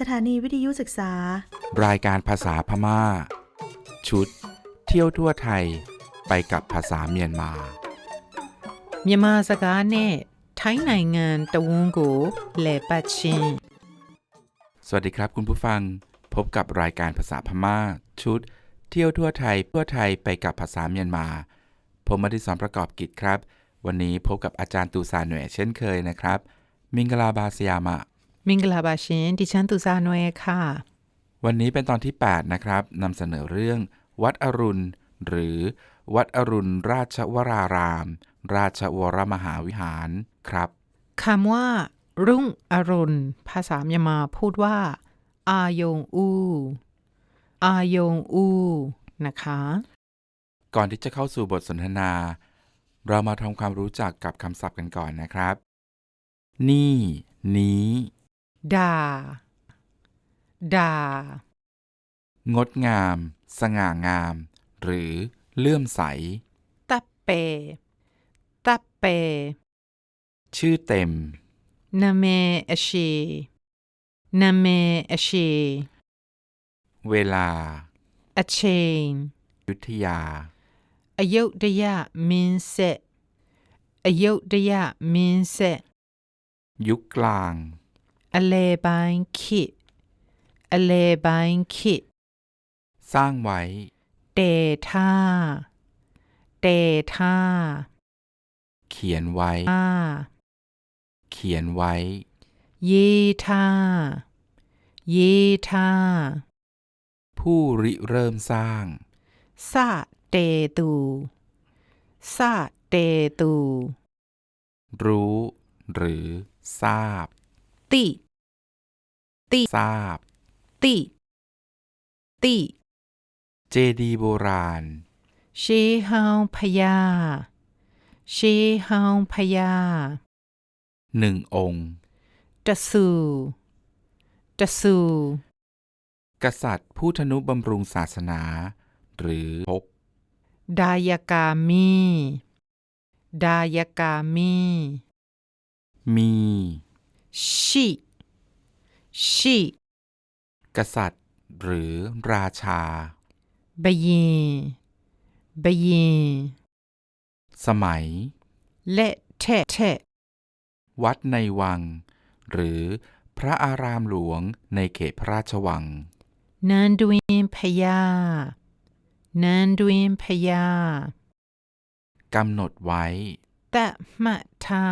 สถานีวิทยุศึกษา รายการภาษาพมา่า ชุด เที่ยวทั่วไทย ไปกับภาษาเมียนมา เมียนมาสกาเน่ไทยนายงานตะวงกูเลปัชชินสวัสดีครับคุณผู้ฟัง พบกับรายการภาษาพมา่า ชุด เที่ยวทั่วไทยทั่วไทยไปกับภาษาเมียนมา ผมมาที่สอนประกอบกิจครับ วันนี้พบกับอาจารย์ตูซาเหน่วเช่นเคยนะครับ มิงกลาบาสยามะ มิงกลาบาชินดิฉันตุซาโนเอค่ะ วันนี้เป็นตอนที่ 8 นะครับนำเสนอเรื่อง วัดอรุณ หรือ วัดอรุณราชวราราม ราชวรมหาวิหารครับคำว่า รุ่งอรุณ ภาษายมาพูดว่า อายงอู อายงอู นะคะ ก่อนที่จะเข้าสู่บทสนทนา เรามาทำความรู้จักกับคำศัพท์กันก่อนนะครับ นี่ นี้ ด่า ด่า งดงาม สง่างาม หรือเลื่อมใสตับเปตับเป ชื่อเต็ม นาเมอเชนาเมอเชเวลาอเชนยุธยาอยุธยามินเซอยุธยามินเซยุคกลาง อเลบายคิอเลบายคิสร้างไว้เตท่าเตท่าเขียนไว้ท่า เขียนไว้เยท่าเยท่า ผู้ริเริ่มสร้างซาเตตูซาเตตู รู้ หรือ ทราบ ติ ทราบ ติติเจดีย์โบราณ เชฮาวพยา เชฮาวพยาหนึ่งองค์ตะสูตะสูกษัตริย์ผู้ทนุบำรุงศาสนา หรือภพดายกามี ดายกามี มี ชิ ชิกษัตริย์ หรือราชาบยินบยินสมัยและเทะเทะวัดในวัง หรือพระอารามหลวงในเขตพระราชวัง นันดวินพยา นันดวินพยากำหนดไว้ ตะมะทา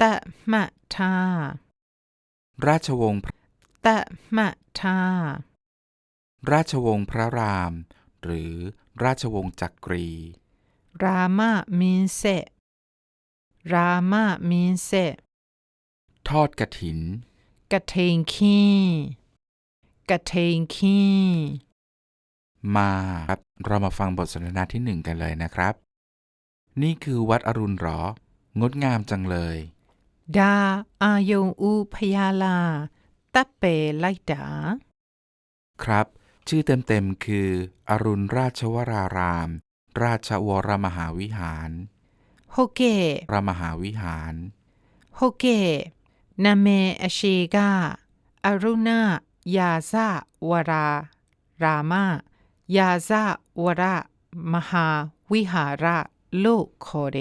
ตะมะทา ราชวงศ์ตะมะทา ราชวงศ์พระราม หรือราชวงศ์จักรี รามามินเซรามามินเซทอดกระถิน กระเทงขี้กระเทงขี้มาครับเรามาฟังบทสนทนาที่หนึ่งกันเลยนะครับ นี่คือวัดอรุณเหรอ งดงามจังเลย ดาอายงอูพยาลาตะเปไลดา ครับ ชื่อเต็มๆ คือ อรุณราชวราราม ราชวรมหาวิหารโฮเกะพระมหาวิหารโฮเกะนาเมอเชกาอรุณายาซาวรารามายาซาวรมหาวิหาระโลกโคเด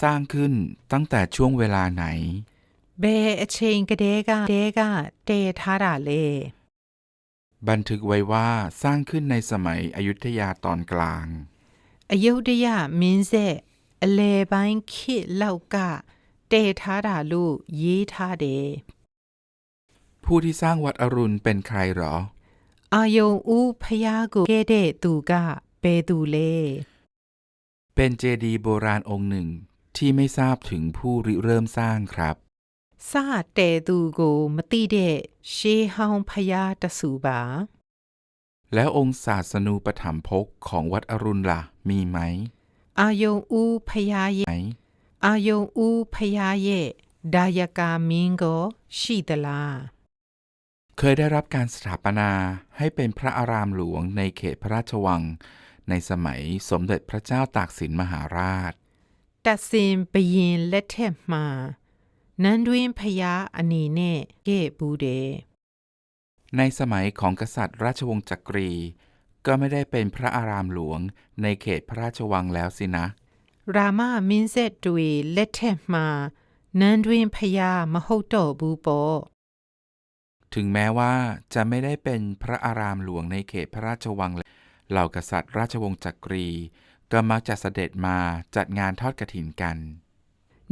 สร้างขึ้นตั้งแต่ช่วงเวลาไหน เบเชงกเดกาเดกาเตทาราเล บันทึกไว้ว่าสร้างขึ้นในสมัยอยุธยาตอนกลาง อยุธยามินเซเลบันคิเลากาเตทาราลูยีทาเด ผู้ที่สร้างวัดอรุณเป็นใครหรอ อายงอูพยากุเกเดตูกะเปตูเล เป็นเจดีย์โบราณองค์หนึ่ง ที่ไม่ทราบถึงผู้ริเริ่มสร้างครับซาเตดูโกมติเดเชฮองพยาตสูบา แล้วองศาสนูปถัมภกของวัดอรุณละ่ะมีไหม อายงอูพยาเย ไหอายงอูพยาเย ดายกามิงโกชิตลา เคยได้รับการสถาปนาให้เป็นพระอารามหลวงในเขตพระราชวัง ในสมัยสมเด็จพระเจ้าตากสินมหาราช တက်စင်ဘရင်လက်ထက်မှာ နန်းတွင်ဖျားအနေနဲ့ခဲ့ဘူးတယ် ในสมัยของกษัตริย์ราชวงศ์จักรี ก็ไม่ได้เป็นพระอารามหลวงในเขตพระราชวังแล้วสินะ ရာမမင်းဆက်တွေလက်ထက်မှာနန်းတွင်ဖျားမဟုတ်တော့ဘူးပေါ့ ถึงแม้ว่าจะไม่ได้เป็นพระอารามหลวงในเขตพระราชวังแล้วเหล่ากษัตริย์ราชวงศ์จักรี ก็มักจะเสด็จมาจัดงานทอดกระถินกันเ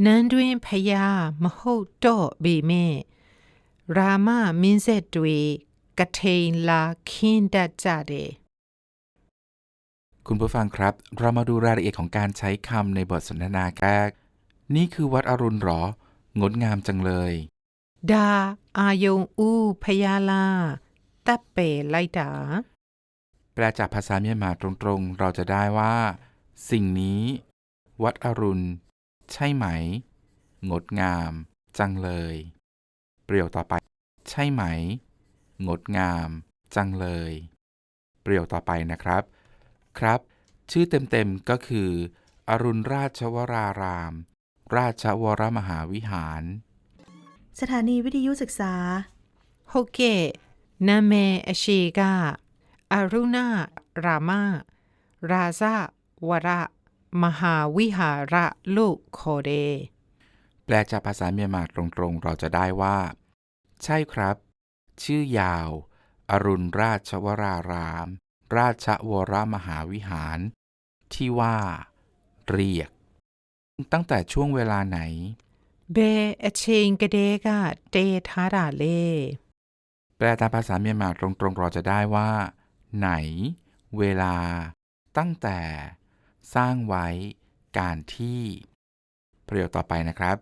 นั้นด้วยพยามโหโตบีเม รามามินเซตวยกะเทนลาคินดาจาเดคุณผู้ฟังครับ เรามาดูรายละเอียดของการใช้คำในบทสนทนาแรก นี่คือวัดอรุณหรอ งดงามจังเลย ดา อายงอูพยาลาตะเปไลดา แปลจากภาษาเมียนมาตรงๆ เราจะได้ว่า สิ่งนี้ วัดอรุณ ใช่ไหม งดงาม จังเลย เปรียวต่อไป ใช่ไหม งดงาม จังเลย เปรียวต่อไปนะครับ ครับ ชื่อเต็มๆก็คือ อรุณราชวราราม ราชวรมหาวิหาร สถานีวิทยุศึกษาโฮเกนาเมอชีกาอารุณารามา ราซา วระ มหาวิหาระลูกโคเด แปลจากภาษาเมียนมาตรงๆ เราจะได้ว่า ใช่ครับ ชื่อยาว อรุณราชวราราม ราชวรมหาวิหาร ที่ว่า เรียก ตั้งแต่ช่วงเวลาไหน เบเอเชงกเดกะเตทาราเล แปลตามภาษาเมียนมาตรงๆ เราจะได้ว่า ไหน เวลา ตั้งแต่ สร้างไว้การที่ ประโยคต่อไปนะครับ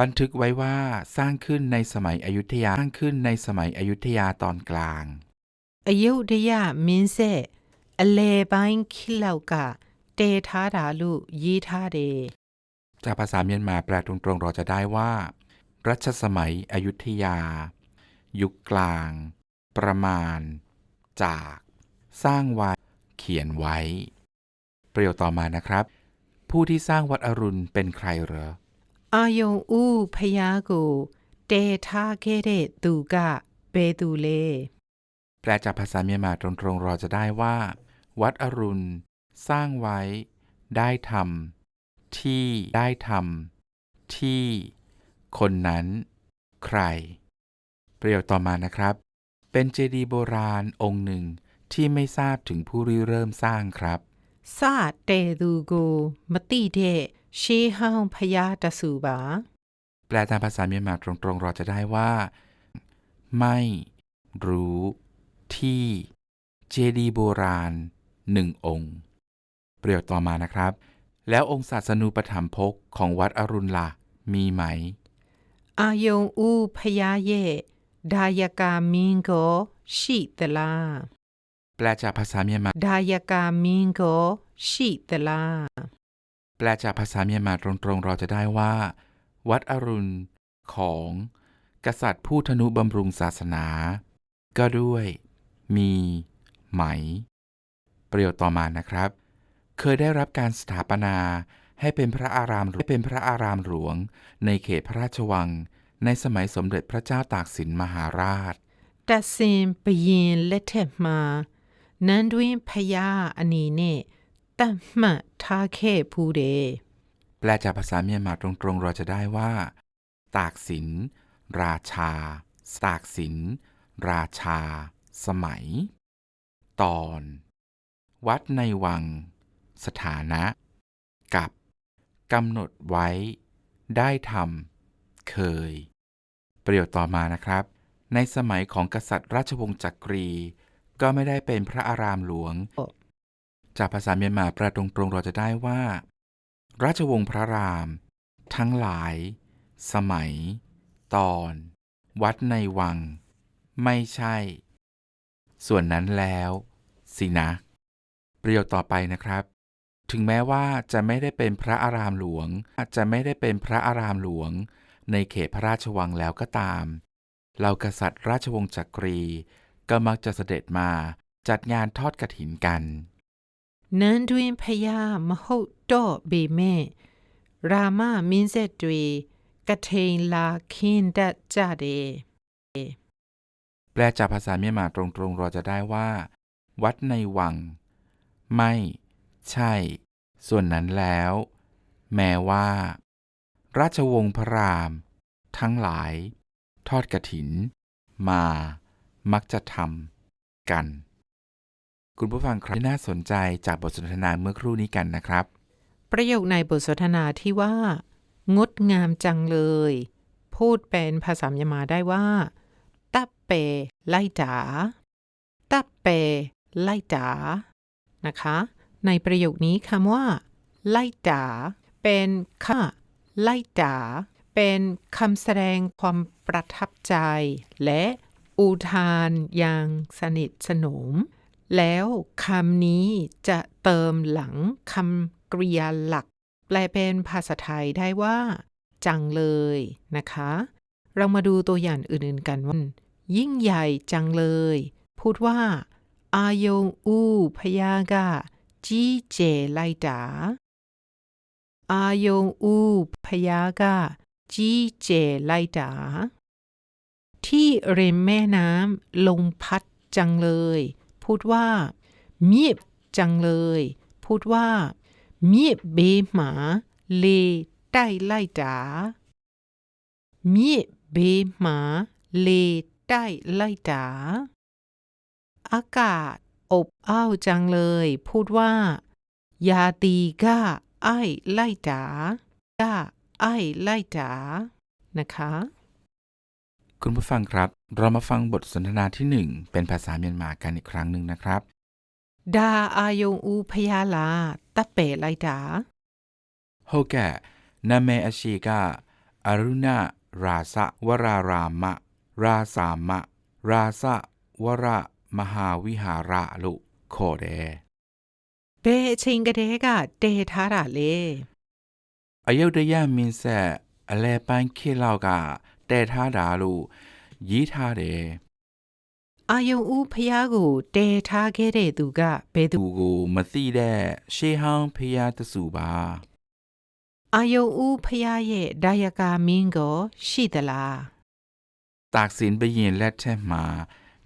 บันทึกไว้ว่าสร้างขึ้นในสมัยอยุธยาสร้างขึ้นในสมัยอยุธยาตอนกลางอยุธยามินเซอเลบายคิล่ากะเตทาดาลุยีทาเดจากภาษาเมียนมาแปลตรงๆเราจะได้ว่า รัชสมัยอยุธยา ยุคกลาง ประมาณ จาก สร้างไว้เขียนไว้ ประโยคต่อมานะครับ ผู้ที่สร้างวัดอรุณเป็นใครเหรออายงอูพยาโกเตทาเกเรตูกะเปตูเลแปลจากภาษาเมียนมาตรงๆเราจะได้ว่า วัดอรุณ สร้างไว้ ได้ทำที่ได้ทำที่ คนนั้น ใคร ประโยคต่อมานะครับ เป็นเจดีย์โบราณองค์หนึ่งที่ไม่ทราบถึงผู้ริเริ่มสร้างครับ စတဲ့သူကိုမတိတဲ့ရှေးဟောင်းဖျားတဆူပါ แปลตามภาษาเมียนมาตรงๆ เราจะได้ว่า ไม่ รู้ ที่ เจดีย์โบราณหนึ่งองค์ ประโยคต่อมานะครับ แล้วองค์ศาสนูปถัมภกของวัดอรุณล่ะ มีไหม အာယုံဦးဖျားရဲ့ဒါယကာမင်းကိုရှိသလား แปลจากภาษาเมียนมา ดายกามิงโกชิตลา แปลจากภาษาเมียนมาตรงๆ เราจะได้ว่า วัดอรุณของ กษัตริย์ผู้ทนุบำรุงศาสนา ก็ด้วย มี ไหม ประโยชน์ต่อมานะครับ เคยได้รับการสถาปนาให้เป็นพระอารามให้เป็นพระอารามหลวง ในเขตพระราชวัง ในสมัยสมเด็จพระเจ้าตากสินมหาราชแต่ดสินไปยินและเทมา နန်းတွင်ဖျားအနေနဲ့တတ်မှတ်ထားခဲ့ဖူးတယ် แปลจากภาษาเมียนมาตรงๆ เราจะได้ว่า ตากสิน ราชา ตากสิน ราชา สมัย ตอน วัดในวัง สถานะ กับกำหนดไว้ ได้ทำเคย ประโยคต่อมานะครับ ในสมัยของกษัตริย์ราชวงศ์จักรี ก็ไม่ได้เป็นพระอารามหลวง จากภาษาเมียนมาแปลตรงๆเราจะได้ว่า ราชวงศ์พระราม ทั้งหลาย สมัย ตอน วัดในวัง ไม่ใช่ ส่วนนั้นแล้ว สินะ ประโยคต่อไปนะครับ ถึงแม้ว่าจะไม่ได้เป็นพระอารามหลวง อาจจะไม่ได้เป็นพระอารามหลวง ในเขตพระราชวังแล้วก็ตามเหล่ากษัตริย์ราชวงศ์จักรี ก็มักจะเสด็จมาจัดงานทอดกระถินกันนันดุนพยามโหโตเบเม รามามินเซตรีกระเทงลาคินดัจจาเดแปลจากภาษาเมียนมาตรงๆเราจะได้ว่า วัดในวัง ไม่ ใช่ ส่วนนั้นแล้ว แม้ว่า ราชวงศ์พระราม ทั้งหลาย ทอดกระถิน มา มักจะทำกัน คุณผู้ฟังครับที่น่าสนใจจากบทสนทนาเมื่อครู่นี้กันนะครับ ประโยคในบทสนทนาที่ว่า งดงามจังเลย พูดเป็นภาษามยมาได้ว่าตับเปไล่จ๋าตับเปไล่จ๋านะคะ ในประโยคนี้คำว่า ไล่จ๋าเป็นค่ะไล่จ๋าเป็นคำแสดงความประทับใจ และ อุทานอย่างสนิทสนม แล้วคำนี้จะเติมหลังคำกริยาหลัก แปลเป็นภาษาไทยได้ว่า จังเลยนะคะ เรามาดูตัวอย่างอื่นๆกันว่ายิ่งใหญ่จังเลย พูดว่า อายงอูพยากาจีเจไลดาอายงอูพยากาจีเจไลดา ที่ริมแม่น้ำลมพัดจังเลย พูดว่ามีบจังเลย พูดว่ามีบเบหมาเลใต้ไล่จ๋ามีบเบหมาเลใต้ไล่จ๋าอากาศอบอ้าวจังเลย พูดว่า ยาตีก้าไอ้ไล่จ๋าก้าไอ้ไล่จ๋านะคะ คุณผู้ฟังครับ เรามาฟังบทสนทนาที่หนึ่งเป็นภาษาเมียนมากันอีกครั้งหนึ่งนะครับ ดาอายงอูพยาลา ตะเปไลดาโฮแกนาเมอชีกาอารุณาราสะวรารามะ ราสามะ ราสะวรามหาวิหาระลุโคเดเบชิงกะเดกะเดทาระเลอายุดยามินแซอเลปันเคลากา တည်ထားတာလို့ရေးထားတယ်အာယုံဦးဖျားကိုတည်ထားခဲ့တဲ့သူကဘယ်သူသူကိုမသိတဲ့ရှေးဟောင်းဖျားတစုပါအာယုံဦးဖျားရဲ့ဒါယကာမင်းကိုရှိသလားတာကစင်ဘရင်လက်ထက်မှာ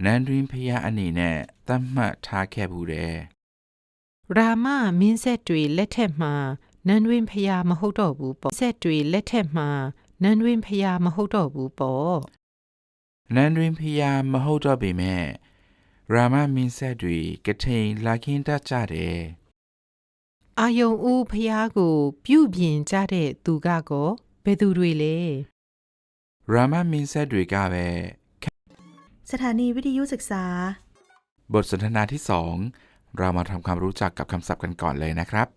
နန်းတွင်ဖျားအနေနဲ့သတ်မှတ်ထားခဲ့ဘူးတယ်ရာမမင်းဆက်တွေလက်ထက်မှာနန်းတွင်ဖျားမဟုတ်တော့ဘူးပေါ့ဆက်တွေလက်ထက်မှာ နန်းတွင်ဖျားမဟုတ်တော့ဘူးပေါ့ နန်းတွင်ဖျားမဟုတ်တော့ပေမဲ့ရာမမင်းဆက်တွေကထိန်လာခင်းတတ်ကြတယ် အာယုံဦးဖျားကို ပြုပြင်ကြတဲ့သူကကောဘယ်သူတွေလဲ ရာမမင်းဆက်တွေကပဲ สถานีวิทยุศึกษา บทสนทนาที่สองเรามาทำความรู้จักกับคำศัพท์กันก่อนเลยนะครับ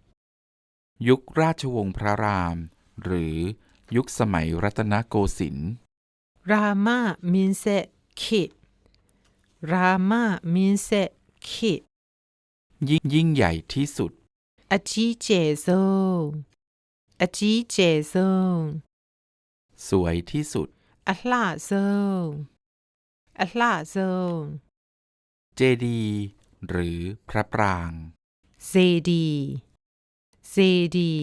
ยุคราชวงศ์พระราม หรือ ยุคสมัยรัตนโกสินทร์รามามินเซคิรามามินเซคิยิ่งยิ่งใหญ่ที่สุดอจิเจโซอจิเจโซสวยที่สุดอัลลาโซอัลลาโซเจดีหรือพระปรางเซดีเซดี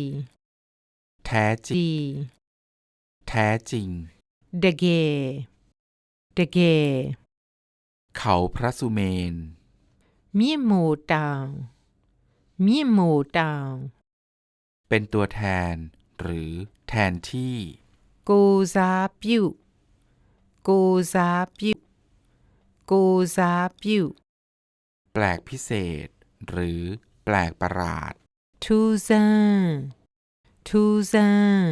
แท้จริง แท้จริง the gay the gay เขาพระสุเมน มีโมตังมีโมตังเป็นตัวแทน หรือแทนที่กูซาปิวกูซาปิวกูซาปิวแปลกพิเศษ หรือแปลกประหลาดทูซันทูซัน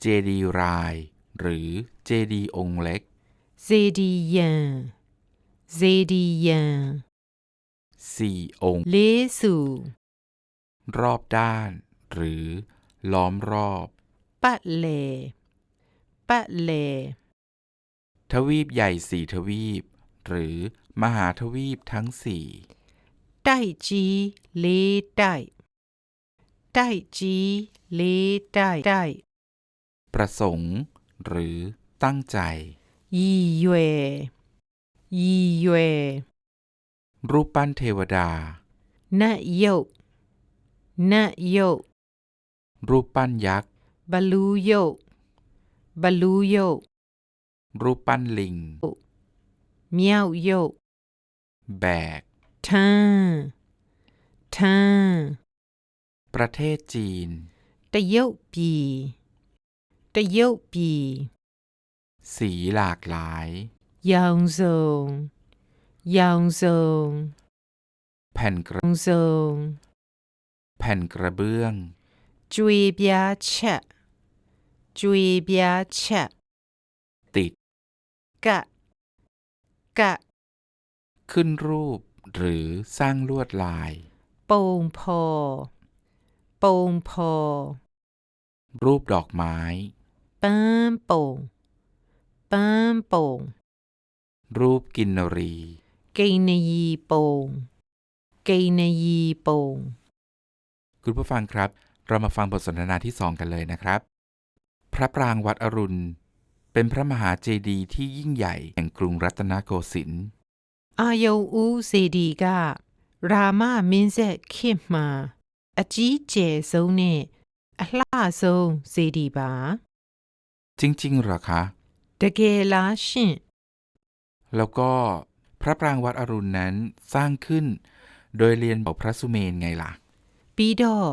เจดีราย หรือเจดีองค์เล็ก เจดีย์เจดีย์สี่องค์ เลสูรอบด้าน หรือ ล้อมรอบ ปะเล ปะเล ทวีปใหญ่สี่ทวีป หรือมหาทวีปทั้งสี่ไตจีเลไตไตจีเลไตไต ประสงค์ หรือตั้งใจยี่เย่ยี่เย่รูปปั้นเทวดานะเยกนะเยรูปปั้นยักษ์บาลูโยกบาลูโยรูปปั้นลิงเมียวโยกแบกท่าท่าประเทศจีนตะเยกปี 个ปี，สีหลากหลายยองซงย扬松，扬松，แผ่นกระ扬松，แผ่นกระเบื้องจุยเบียชะจุย追边切，追ชะ，ติดกะกะ，ขึ้นรูป หรือสร้างลวดลายปงพอปง，崩破。รูปดอกไม้ ပန်းပုံပန်းပုံ รูปกินนรี ကိန်းနရီပုံကိန်းနရီပုံ คุณผู้ฟังครับ เรามาฟังบทสนทนาที่สองกันเลยนะครับ พระปรางวัดอรุณ เป็นพระมหาเจดีย์ที่ยิ่งใหญ่แห่งกรุงรัตนโกสินทร์ အာယုံဦးစေဒီကရာမမင်းဆက်ခေတ်မှာအကြီးကျယ်ဆုံးနဲ့အလှဆုံးစေဒီပါ จริงๆเหรอคะ တကယ်လားရှင့် แล้วก็พระปรางวัดอรุณนั้นสร้างขึ้น โดยเรียนแบบพระสุเมนไงล่ะ ပြီးတော့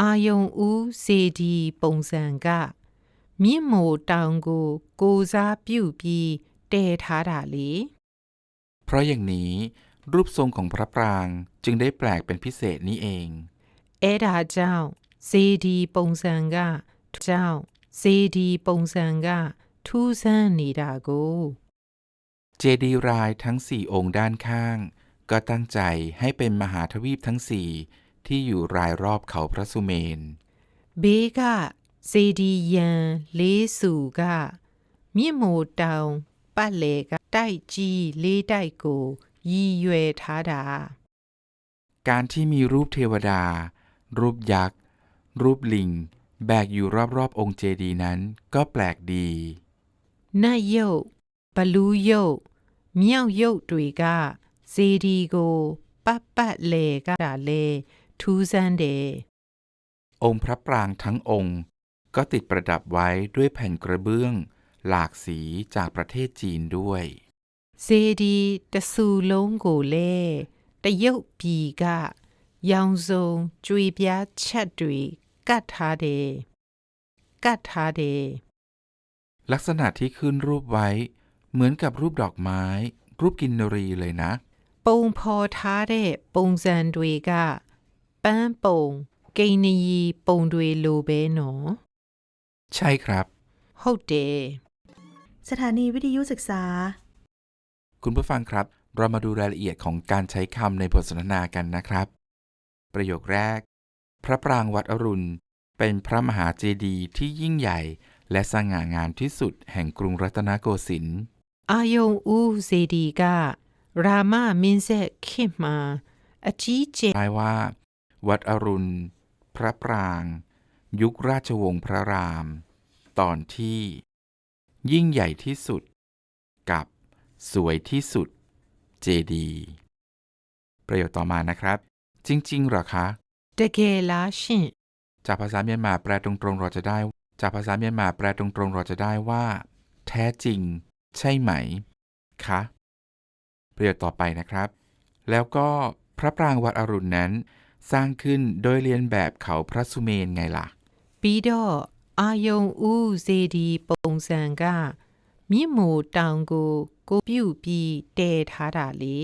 အာယုံဦးစေဒီပုံစံကမြင့်မိုတောင်ကိုကိုစားပြုတ်ပြီးတည်ထားတာလေ เพราะอย่างนี้ รูปทรงของพระปรางจึงได้แปลกเป็นพิเศษนี้เอง အဲ့ဒါကြောင့်စေဒီပုံစံကကြော င့်စေဒီပုံစံကထူးဆန်းနေတာကို เจดีย์รายทั้งสี่องค์ด้านข้าง ก็ตั้งใจให้เป็นมหาทวีปทั้งสี่ที่อยู่รายรอบเขาพระสุเมน ဘေးကစေဒီယံလေးစုကမြင့်မိုတောင်ပတ်လေကတိုက်ကြီးလေးတိုက်ကိုရည်ရွယ်ထားတာ การที่มีรูปเทวดา รูปยักษ์ รูปลิง แบกอยู่รอบๆอบองค์เจดีนั้นก็แปลกดีน้าโยปาลูโย่าเมี่ยวเยตุยกาเจดีโกปัดปะเลกาเลทูซันเดองค์พระปรางทั้งองค์ก็ติดประดับไว้ด้วยแผ่นกระเบื้อง หลากสีจากประเทศจีนด้วยเจดีตะสูลงโกเลตะยกปีกะยองซงจุยปยาชัดตุย กัทธาเด กัทธาเด ลักษณะที่ขึ้นรูปไว้ เหมือนกับรูปดอกไม้ รูปกินนรีเลยนะปุงพอทาเดปุงแซนดุยกะป้นปุงเกนีปุงดุยลูเบโนใช่ครับโฮเดสถานีวิทยุศึกษา คุณผู้ฟังครับ เรามาดูรายละเอียดของการใช้คำในบทสนทนากันนะครับ ประโยคแรก พระปรางวัดอรุณ เป็นพระมหาเจดีย์ที่ยิ่งใหญ่และสง่างามที่สุดแห่งกรุงรัตนโกสินทร์อายงอูเจดีการามามินเซคิมาอาจีเจหมายว่า วัดอรุณ พระปราง ยุคราชวงศ์พระราม ตอนที่ ยิ่งใหญ่ที่สุด กับ สวยที่สุด เจดี ประโยชน์ต่อมานะครับ จริง ๆ หรอคะ တကယ်လားရှင့် จากภาษาเมียนมาแปลตรงๆเราจะได้ จากภาษาเมียนมาแปลตรงๆเราจะได้ว่า แท้จริง ใช่ไหม คะ ประโยคต่อไปนะครับ แล้วก็พระปรางวัดอรุณนั้น สร้างขึ้นโดยเรียนแบบเขาพระสุเมนไงล่ะ ပြီးတော့အာယုံဦးစေဒီပုံစံကမြင့်မိုတောင်ကိုကိုပြုတ်ပြီးတည်ထားတာလေ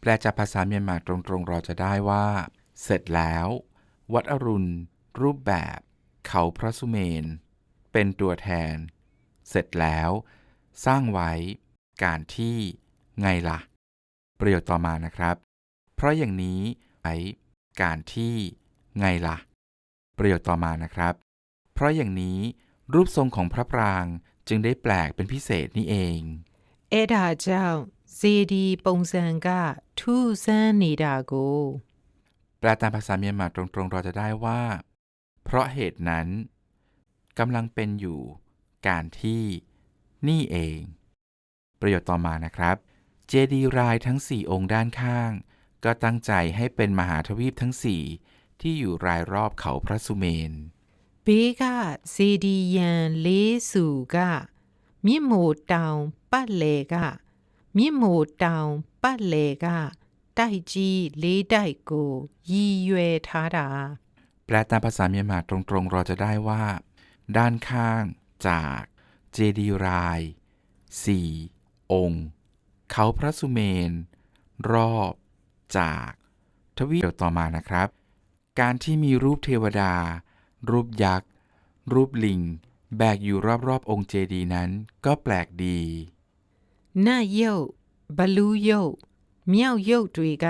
แปลจากภาษาเมียนมาตรงๆเราจะได้ว่า เสร็จแล้ว วัดอรุณ รูปแบบ เขาพระสุเมน เป็นตัวแทน เสร็จแล้ว สร้างไว้ การที่ไงละ่ะ ประโยชน์ต่อมานะครับ เพราะอย่างนี้ไว้การที่ไงละ่ะ ประโยชน์ต่อมานะครับ เพราะอย่างนี้รูปทรงของพระปรางจึงได้แปลกเป็นพิเศษนี่เองเอดาเจ้าซีดีปงเซงกาทูเซนนีดาโก แปลตามภาษาเมียนมาตรงๆเราจะได้ว่า เพราะเหตุนั้นกำลังเป็นอยู่การที่นี่เอง ประโยชน์ต่อมานะครับ เจดีรายทั้ง 4 องค์ด้านข้าง ก็ตั้งใจให้เป็นมหาทวีปทั้ง 4 ที่อยู่รายรอบเขาพระสุเมนปีกาเจดียนเลสูกามิโมตาวปัตเลกามิโมตาวปัตเลกา တိုက်ကြီးလေးတိုက်ကိုရည်ရွယ်ထားတာ แปลตามภาษาเมียนมาตรงๆ เราจะได้ว่า ด้านข้างจากเจดีย์รายสี่องค์ เขาพระสุเมน รอบจาก ทวีปเดี๋ยวต่อมานะครับ การที่มีรูปเทวดา รูปยักษ์ รูปลิง แบกอยู่รอบๆ องค์เจดีย์นั้นก็แปลกดี နတ်ရုပ်ဘလူးရုပ် မြောက်ရုပ်တွေက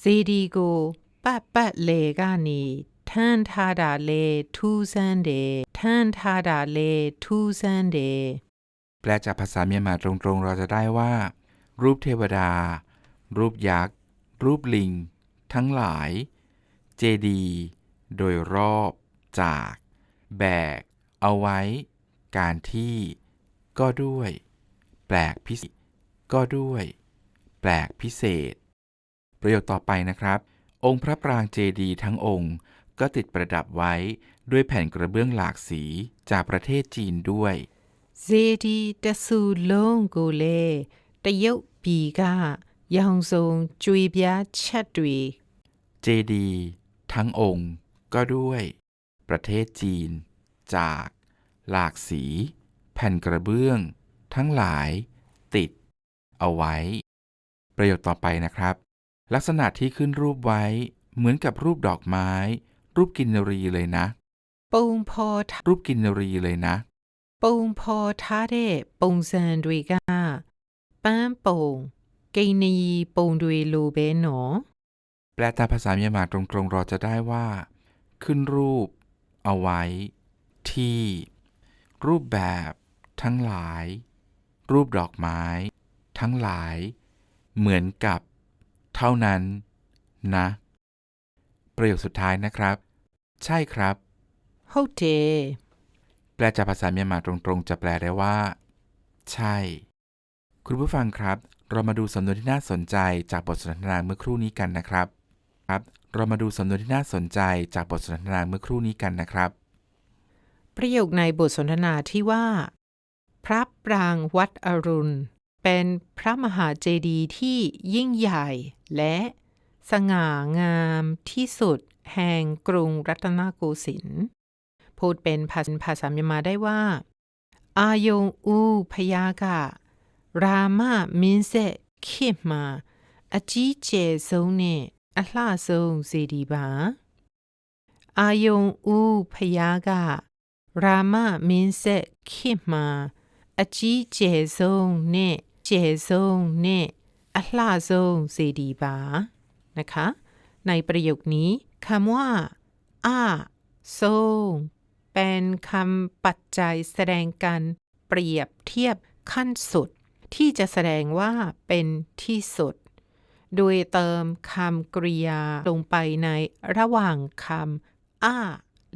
ဇေဒီကိုပတ်ပတ်လေကနေထမ်းထားတာလေထူးဆန်းတယ်ထမ်းထားတာလေထူးဆန်းတယ် แปลจากภาษาเมียนมาตรงๆ เราจะได้ว่า รูปเทวดา รูปยักษ์ รูปลิง ทั้งหลาย เจดีย์โดยรอบจาก แบก เอาไว้ การที่ ก็ด้วย แปลกพิเศษก็ด้วย แปลกพิเศษ ประโยคต่อไปนะครับ องค์พระปรางเจดีทั้งองค์ ก็ติดประดับไว้ด้วยแผ่นกระเบื้องหลากสีจากประเทศจีนด้วยเจดีตะสูลงโกเลตะยุปีกายองซงจุยบียชัดดุยเจดีทั้งองค์ ก็ด้วย ประเทศจีน จาก หลากสี แผ่นกระเบื้อง ทั้งหลาย ติด เอาไว้ ประโยคต่อไปนะครับ ลักษณะที่ขึ้นรูปไว้ เหมือนกับรูปดอกไม้ รูปกินนรีเลยนะ ပုံဖော်ထား รูปกินนรีเลยนะ ပုံဖော်ထားတဲ့ပုံစံတွေကပန်းပုံကိန်းနီပုံတွေလိုပဲနော် แปลตามภาษาเมียนมาตรงๆ เราจะได้ว่า ขึ้นรูป เอาไว้ ที่ รูปแบบ ทั้งหลาย รูปดอกไม้ ทั้งหลาย เหมือนกับ เท่านั้น นะ ประโยคสุดท้ายนะครับ ใช่ครับโฮเจแปลจากภาษาเมียนมาตรงๆ จะแปลได้ว่า ใช่ คุณผู้ฟังครับ เรามาดูสำนวนที่น่าสนใจจากบทสนทนาเมื่อครู่นี้กันนะครับ ครับ เรามาดูสำนวนที่น่าสนใจจากบทสนทนาเมื่อครู่นี้กันนะครับ ประโยคในบทสนทนาที่ว่า พระปรางวัดอรุณ เป็นพระมหาเจดีย์ที่ยิ่งใหญ่ และสง่างามที่สุดแห่งกรุงรัตนโกสินทร์พูดเป็นภาษาภาษาเมียนมาได้ว่า อายงอูพยากะ รามามินเซขิดมาအကြီးကျယ်ဆုံးနဲ့အလှဆုံးစီဒီပါအာယုံဦးဖယားက ရာမမင်းဆက်ခေတ်မှာအကြီးကျယ်ဆုံးနဲ့ ကျယ်ဆုံးနဲ့အလှဆုံးစေဒီပါนะคะในประโยคนี้คำว่าอาทรงเป็นคำปัจจัยแสดงการเปรียบเทียบขั้นสุด ที่จะแสดงว่าเป็นที่สุด โดยเติมคำกริยาลงไปในระหว่างคำอ้า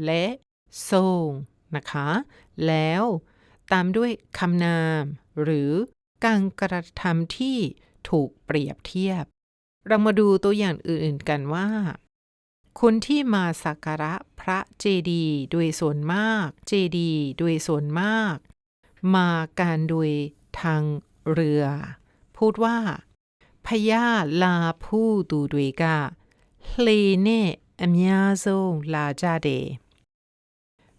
และทรงนะคะ แล้วตามด้วยคำนาม หรือ การกระทำที่ถูกเปรียบเทียบ เรามาดูตัวอย่างอื่นๆกันว่า คนที่มาสักการะพระเจดีย์โดยส่วนมาก เจดีย์โดยส่วนมาก มาการโดยทางเรือ พูดว่าพญาลาผู้သူတွေကလှေနဲ့အများဆုံးလာကြတယ်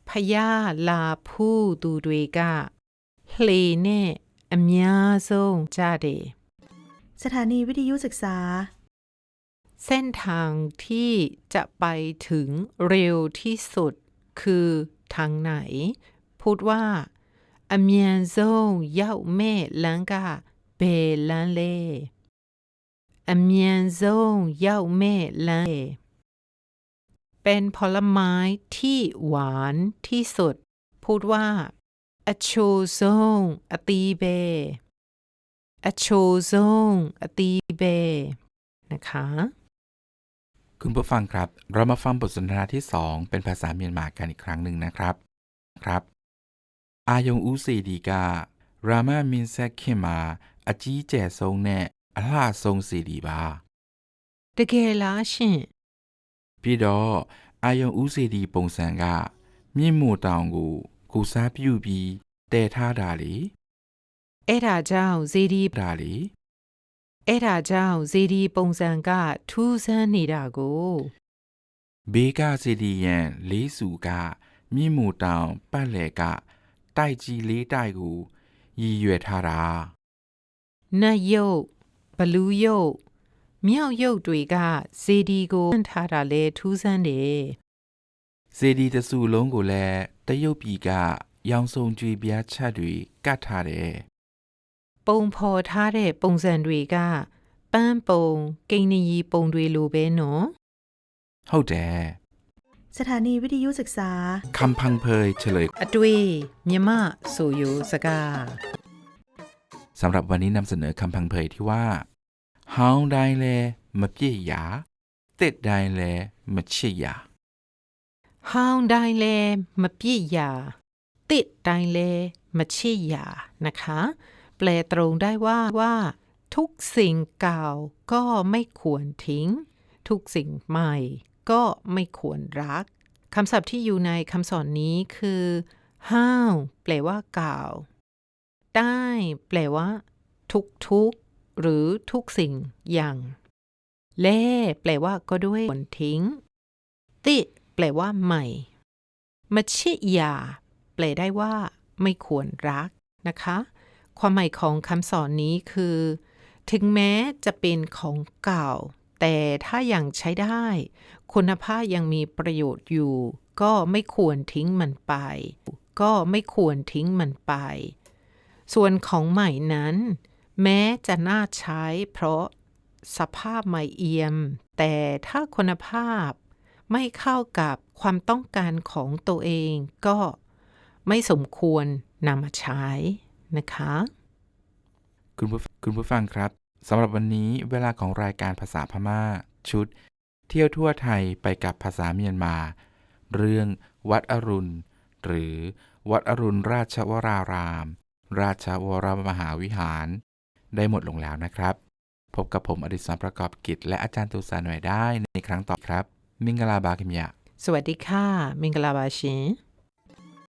ဖယားလာผู้သူတွေကလှေနဲ့ အများဆုံးကြတယ် สถานีวิทยุศึกษา เส้นทางที่จะไปถึงเร็วที่สุด คือทางไหน พูดว่าအမြန်ဆုံးရောက်မဲ့လမ်းကဘယ်လမ်းလဲအမြန်ဆုံးရောက်မဲ့လမ်းเป็นผลไม้ที่หวานที่สุด พูดว่า อโชซงอตีเบอโชซงอตีเบนะคะ คุณผู้ฟังครับ เรามาฟังบทสนทนาที่ 2 เป็นภาษาเมียนมากันอีกครั้งหนึ่งนะครับ ครับ อายงอูซีดีกา รามามินเซคขิมาအကြီးကျယ်ဆုံးနဲ့အလှဆုံးစီဒီပါ တကယ်လားရှင် ပြီးတော့အာယုံဦးစီဒီပုံစံက မြင့်မို့တောင်ကို ကိုစားပြုပြီးတည်ထားတာလေအဲ့ဒါကြောင့်ဇေဒီဒါလေအဲ့ဒါကြောင့်ဇေဒီပုံစံကထူးဆန်းနေတာကိုဘေးကစီဒီယန်လေးစုကမြင့်မို့တောင်ပတ်လည်ကတိုက်ကြီးလေးတိုက်ကိုရည်ရွယ်ထားတာနတ်ရုပ်ဘလူးရုပ်မြောက်ရုပ်တွေကဇေဒီကိုထားတာလဲထူးဆန်းတယ်စေဒီတစုလုံးကိုလည်း တရုတ်ပြည်ကရောင်စုံကြွေပြားချက်တွေကတ်ထားတယ် ပုံဖော်ထားတဲ့ပုံစံတွေကပန်းပုံကိန်းနရီပုံတွေလိုပဲနော် ဟုတ်တယ် สถานีวิทยุศึกษา คำพังเพยเฉลย အတွေ့မြမဆိုယိုစကား สำหรับวันนี้นำเสนอคำพังเพยที่ว่าเฮาได้แลมะเปียหยาติดได้แลมะชิยา ဟောင်းတိုင်းလဲမပြည့်ရတစ်တိုင်းလဲမချစ်ရนะคะ แปลตรงได้ว่าว่า ทุกสิ่งเก่าก็ไม่ควรทิ้ง ทุกสิ่งใหม่ก็ไม่ควรรักคำศัพท์ที่อยู่ในคำสอนนี้คือห้าวแปลว่าเก่าใต้แปลว่า ทุกทุกๆหรือทุกสิ่งอย่าง เล่แปลว่าก็ด้วยควรทิ้ง ติ แปลว่าใหม่มชิยา แปลได้ว่า ไม่ควรรักนะคะ ความหมายของคำสอนนี้คือ ถึงแม้จะเป็นของเก่า แต่ถ้ายังใช้ได้ คุณภาพยังมีประโยชน์อยู่ ก็ไม่ควรทิ้งมันไป ก็ไม่ควรทิ้งมันไป ส่วนของใหม่นั้น แม้จะน่าใช้เพราะสภาพใหม่เอี่ยม แต่ถ้าคุณภาพ ไม่เข้ากับความต้องการของตัวเองก็ไม่สมควรนำมาใช้นะคะ คุณผู้คุณผู้ฟังครับสำหรับวันนี้เวลาของรายการภาษาพม่า ชุด เที่ยวทั่วไทยไปกับภาษาเมียนมา เรื่องวัดอรุณ หรือ วัดอรุณราชวราราม ราชวรมหาวิหาร ได้หมดลงแล้วนะครับ พบกับผมอดิศรประกอบกิจ และอาจารย์ตุสาหน่วยได้ในครั้งต่อครับ มิงกลาบาคิมยะ สวัสดีค่ะ มิงกลาบาชิน